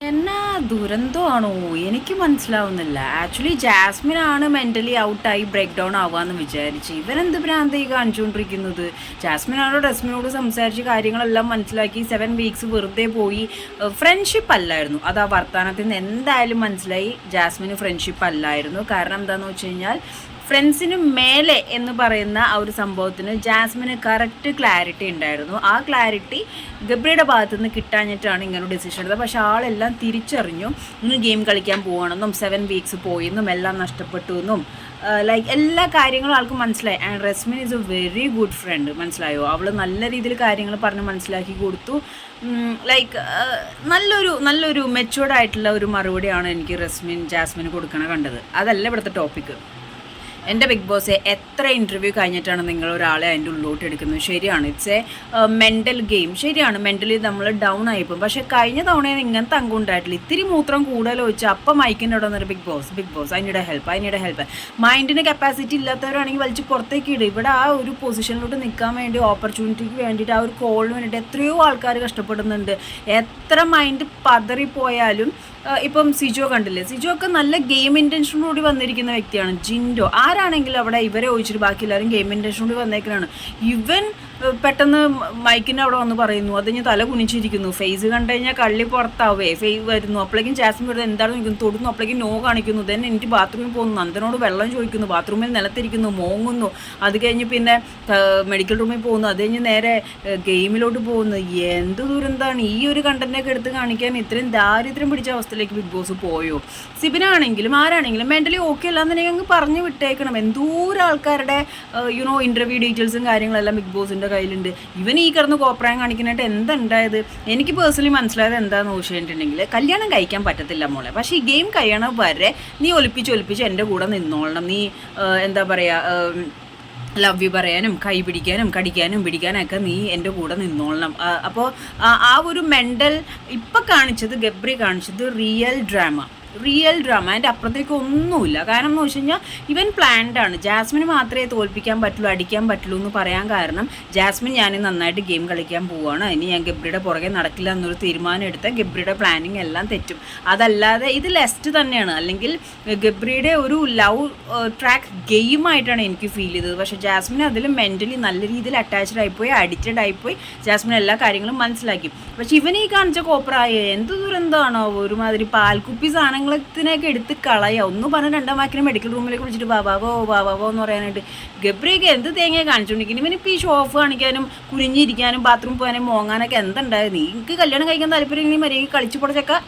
എന്നാ ദുരന്തമാണോ? എനിക്ക് മനസ്സിലാവുന്നില്ല. ആക്ച്വലി ജാസ്മിൻ ആണ് മെന്റലി ഔട്ടായി ബ്രേക്ക് ഡൗൺ ആവാന്ന് വിചാരിച്ച്. ഇവരെന്ത് ഭ്രാന്തായി കാണിച്ചുകൊണ്ടിരിക്കുന്നത് ജാസ്മിൻ ആണോ ഡസ്മിനോട് സംസാരിച്ച് കാര്യങ്ങളെല്ലാം മനസ്സിലാക്കി സെവൻ വീക്സ് വെറുതെ പോയി? ഫ്രണ്ട്ഷിപ്പ് അല്ലായിരുന്നു. അത് ആ വർത്തമാനത്തിൽ നിന്ന് എന്തായാലും മനസ്സിലായി. ജാസ്മിന് ഫ്രണ്ട്ഷിപ്പ് അല്ലായിരുന്നു. കാരണം എന്താണെന്ന് വെച്ച് കഴിഞ്ഞാൽ ഫ്രണ്ട്സിന് മേലെ എന്ന് പറയുന്ന ആ ഒരു സംഭവത്തിന് ജാസ്മിന് കറക്റ്റ് ക്ലാരിറ്റി ഉണ്ടായിരുന്നു. ആ ക്ലാരിറ്റി ഗബ്രിയുടെ ഭാഗത്ത് നിന്ന് കിട്ടാഞ്ഞിട്ടാണ് ഇങ്ങനെ ഡിസിഷൻ എടുത്തത്. പക്ഷേ ആളെല്ലാം തിരിച്ചറിഞ്ഞു. ഇന്ന് ഗെയിം കളിക്കാൻ പോകണമെന്നും സെവൻ വീക്സ് പോയെന്നും എല്ലാം നഷ്ടപ്പെട്ടു എന്നും ലൈക്ക് എല്ലാ കാര്യങ്ങളും ആൾക്ക് മനസ്സിലായി. And Resmin is a very good friend മനസ്സിലായോ? അവൾ നല്ല രീതിയിൽ കാര്യങ്ങൾ പറഞ്ഞ് മനസ്സിലാക്കി കൊടുത്തു. ലൈക്ക് നല്ലൊരു നല്ലൊരു മെച്ചുവേർഡ് ആയിട്ടുള്ള ഒരു മറുപടിയാണ് എനിക്ക് റെസ്മിൻ ജാസ്മിന് കൊടുക്കണ കണ്ടത്. അതല്ല ഇവിടുത്തെ ടോപ്പിക്ക് എന്റെ ബിഗ് ബോസ് എത്ര ഇന്റർവ്യൂ കഴിഞ്ഞിട്ടാണ് നിങ്ങൾ ഒരാളെ അതിന്റെ ഉള്ളിലോട്ട് എടുക്കുന്നത്? ശരിയാണ് ഇറ്റ്സ് എ മെന്റൽ ഗെയിം ശരിയാണ് മെന്റലി നമ്മൾ ഡൗൺ ആയിപ്പോൾ പക്ഷേ കഴിഞ്ഞ തവണ ഇങ്ങനത്തെ അംഗം ഉണ്ടായിട്ടില്ല ഇത്തിരി മൂത്രം കൂടുതൽ വെച്ച് അപ്പം മൈക്കിന്റെ അവിടെ വന്നൊരു ബിഗ് ബോസ് ബിഗ് ബോസ് അതിനിടെ ഹെൽപ്പ് അതിനിടെ ഹെൽപ്പ് മൈൻഡിന് കപ്പാസിറ്റി ഇല്ലാത്തവരാണെങ്കിൽ വലിച്ച് പുറത്തേക്ക് ഇടും. ഇവിടെ ആ ഒരു പൊസിഷനിലോട്ട് നിൽക്കാൻ വേണ്ടി ഓപ്പർച്യൂണിറ്റിക്ക് വേണ്ടിയിട്ട് ആ ഒരു കോളിന് വേണ്ടിയിട്ട് എത്രയോ ആൾക്കാർ കഷ്ടപ്പെടുന്നുണ്ട്. എത്ര മൈൻഡ് പതറിപ്പോയാലും ആ, ഇപ്പം സിജോ കണ്ടില്ലേ? സിജോ ഒക്കെ നല്ല ഗെയിം ഇന്റൻഷനോടുകൂടി വന്നിരിക്കുന്ന വ്യക്തിയാണ് ജിൻഡോ. ആരാണെങ്കിലും അവിടെ ഇവരെ ഒഴിച്ചിട്ട് ബാക്കി എല്ലാവരും ഗെയിം ഇന്റൻഷനോട് വന്നേക്കാണ് ഇവൻ പെട്ടെന്ന് മൈക്കിന്റെ അവിടെ വന്ന് പറയുന്നു അത് ഞാൻ തല കുനിച്ചിരിക്കുന്നു. ഫേസ് കണ്ടു കഴിഞ്ഞാൽ കള്ളി പുറത്താവേ. ഫേസ് വരുന്നു. അപ്പോഴേക്കും ജാസ്മിൻ വരുന്നത് എന്താണ് നിൽക്കുന്നു തൊടുന്നു. അപ്പോഴേക്കും നോ കാണിക്കുന്നു. ദെൻ എനിക്ക് ബാത്റൂമിൽ പോകുന്നു. നന്ദനോട് വെള്ളം ചോദിക്കുന്നു. ബാത്റൂമിൽ നിലത്തിരിക്കുന്നു. മോങ്ങുന്നു. അത് കഴിഞ്ഞ് പിന്നെ മെഡിക്കൽ റൂമിൽ പോകുന്നു. അത് കഴിഞ്ഞ് നേരെ ഗെയിമിലോട്ട് പോകുന്നു. എന്ത് ദുരന്താണ്? ഈ ഒരു കണ്ടന്റൊക്കെ എടുത്ത് കാണിക്കാൻ ഇത്രയും ദാരിദ്ര്യം പിടിച്ച അവസ്ഥയിലേക്ക് ബിഗ് ബോസ് പോയോ? സിബിനാണെങ്കിലും ആരാണെങ്കിലും മെന്റലി ഓക്കെ അല്ല എന്നുണ്ടെങ്കിൽ അങ്ങ് പറഞ്ഞു വിട്ടേക്കണം. എന്തോരം ആൾക്കാരുടെ യുനോ ഇന്റർവ്യൂ ഡീറ്റെയിൽസും കാര്യങ്ങളെല്ലാം ബിഗ് ബോസിന്റെ കയ്യിലുണ്ട്. ഇവൻ ഈ കിടന്ന് കോപ്രായം കാണിക്കാനായിട്ട് എന്തുണ്ടായത് എനിക്ക് പേഴ്സണലി മനസ്സിലായത് എന്താണെന്ന് ചോദിച്ചിട്ടുണ്ടെങ്കിൽ കല്യാണം കഴിക്കാൻ പറ്റത്തില്ല മോളെ. പക്ഷേ ഈ ഗെയിം കഴിയണ വരെ നീ ഒലിപ്പിച്ച് ഒലിപ്പിച്ച് എന്റെ കൂടെ നിന്നോളണം. നീ എന്താ പറയുക ലവ് യു പറയാനും കൈ പിടിക്കാനും കടിക്കാനും പിടിക്കാനൊക്കെ നീ എന്റെ കൂടെ നിന്നോളണം. അപ്പോൾ ആ ഒരു മെന്റൽ ഇപ്പം കാണിച്ചത് ഗബ്രി കാണിച്ചത് റിയൽ ഡ്രാമ റിയൽ ഡ്രാമ അതിന്റെ അപ്പുറത്തേക്ക് ഒന്നുമില്ല. കാരണം എന്ന് വെച്ച് കഴിഞ്ഞാൽ ഇവൻ പ്ലാൻഡ് ആണ്. ജാസ്മിന് മാത്രമേ തോൽപ്പിക്കാൻ പറ്റുള്ളൂ അടിക്കാൻ പറ്റുള്ളൂ എന്ന് പറയാൻ കാരണം ജാസ്മിൻ ഞാൻ നന്നായിട്ട് ഗെയിം കളിക്കാൻ പോവുകയാണ് ഇനി ഞാൻ ഗബ്രിയുടെ പുറകെ നടക്കില്ല എന്നൊരു തീരുമാനം എടുത്താൽ ഗബ്രിയുടെ പ്ലാനിങ് എല്ലാം തെറ്റും. അതല്ലാതെ ഇത് ലെസ്റ്റ് തന്നെയാണ്. അല്ലെങ്കിൽ ഗബ്രിയുടെ ഒരു ലവ് ട്രാക്ക് ഗെയിമായിട്ടാണ് എനിക്ക് ഫീൽ ചെയ്തത്. പക്ഷേ ജാസ്മിൻ അതിൽ മെന്റലി നല്ല രീതിയിൽ അറ്റാച്ച്ഡ് ആയിപ്പോയി അഡിക്റ്റഡ് ആയിപ്പോയി. ജാസ്മിൻ എല്ലാ കാര്യങ്ങളും മനസ്സിലാക്കി. പക്ഷെ ഇവനീ കാണിച്ച കോപ്പറായ എന്ത് ദുരന്തമാണോ? ഒരുമാതിരി പാൽക്കുപ്പി സാധനങ്ങളത്തിനൊക്കെ എടുത്ത് കളയുക ഒന്നും പറഞ്ഞ രണ്ടാം വാക്കിനെ മെഡിക്കൽ റൂമിലേക്ക് വിളിച്ചിട്ട് ബാബാവോ ബാബാവോ എന്ന് പറയാനായിട്ട്. ഗബ്രിയൊക്കെ എന്ത് തേങ്ങ കാണിച്ചുകൊണ്ടിരിക്കുന്നു ഇവനിപ്പോൾ ഈ ഷോ ഓഫ് കാണിക്കാനും കുനിഞ്ഞിരിക്കാനും ബാത്റൂം പോകാനും മോങ്ങാനൊക്കെ എന്തുണ്ടായത്? നീ എനിക്ക് കല്യാണം കഴിക്കാൻ താല്പര്യം ഇനി മര്യാദ കളിച്ചു പൊടച്ചൊക്കെ